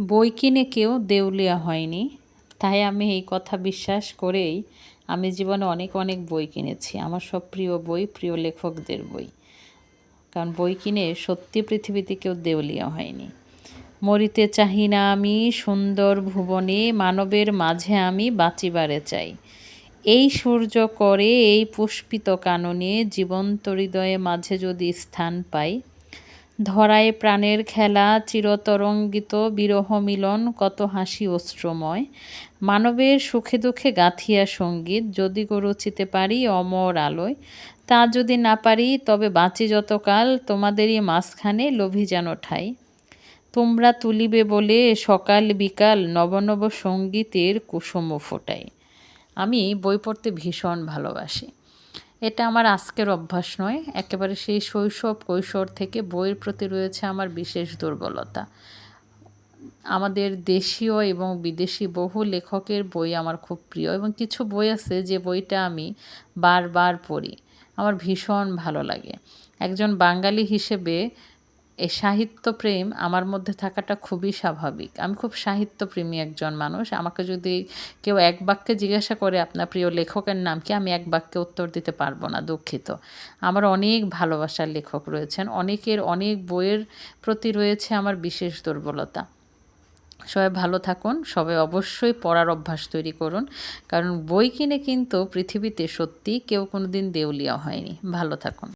বই কিনে কেউ দেউলিয়া হয়নি। তাই আমি এই কথা বিশ্বাস করেই আমি জীবনে অনেক অনেক বই কিনেছি। আমার সব প্রিয় বই, প্রিয় লেখকদের বই। কারণ বই কিনে সত্যি পৃথিবীতে কেউ দেউলিয়া হয়নি। মরিতে চাহি না আমি, সুন্দর ভুবনে মানবের মাঝে আমি বাঁচিবারে চাই। এই সূর্য করে এই পুষ্পিত কাননে জীবন্ত হৃদয়ে মাঝে যদি স্থান পাই ধরায় প্রাণের খেলা, চিরতরঙ্গিত বিরহ মিলন, কত হাসি অশ্রময়। মানবের সুখে দুঃখে গাথিয়া সংগীত, যদি গো রচিতে পারি অমর আলোয়। তা যদি না পারি, তবে বাঁচি যতকাল, তোমাদেরই মাঝখানে লোভী যেন ঠাই। তোমরা তুলিবে বলে সকাল বিকাল নবনব সঙ্গীতের কুসুম ফোটাই। আমি বই পড়তে ভীষণ ভালোবাসি। এটা আমার আজকের অভ্যাস নয়, একেবারে সেই শৈশব কৈশোর থেকে বইয়ের প্রতি রয়েছে আমার বিশেষ দুর্বলতা। আমাদের দেশীয় এবং বিদেশি বহু লেখকের বই আমার খুব প্রিয় এবং কিছু বই আছে যে বইটা আমি বারবার পড়ি। আমার ভীষণ ভালো লাগে। একজন বাঙালি হিসেবে এই সাহিত্যপ্রেম আমার মধ্যে থাকাটা খুবই স্বাভাবিক। আমি খুব সাহিত্যপ্রেমী একজন মানুষ। আমাকে যদি কেউ এক বাক্যে জিজ্ঞাসা করে, আপনার প্রিয় লেখকের নাম কি? আমি এক বাক্যে উত্তর দিতে পারব না, দুঃখিত। আমার অনেক ভালোবাসার লেখক রয়েছেন। অনেকের অনেক বইয়ের প্রতি রয়েছে আমার বিশেষ দুর্বলতা। সবাই ভালো থাকুন। সবাই অবশ্যই পড়ার অভ্যাস তৈরি করুন। কারণ বই কিনে কিন্তু পৃথিবীতে সত্যি কেউ কোনো দিন দেউলিয়া হয়নি। ভালো থাকুন।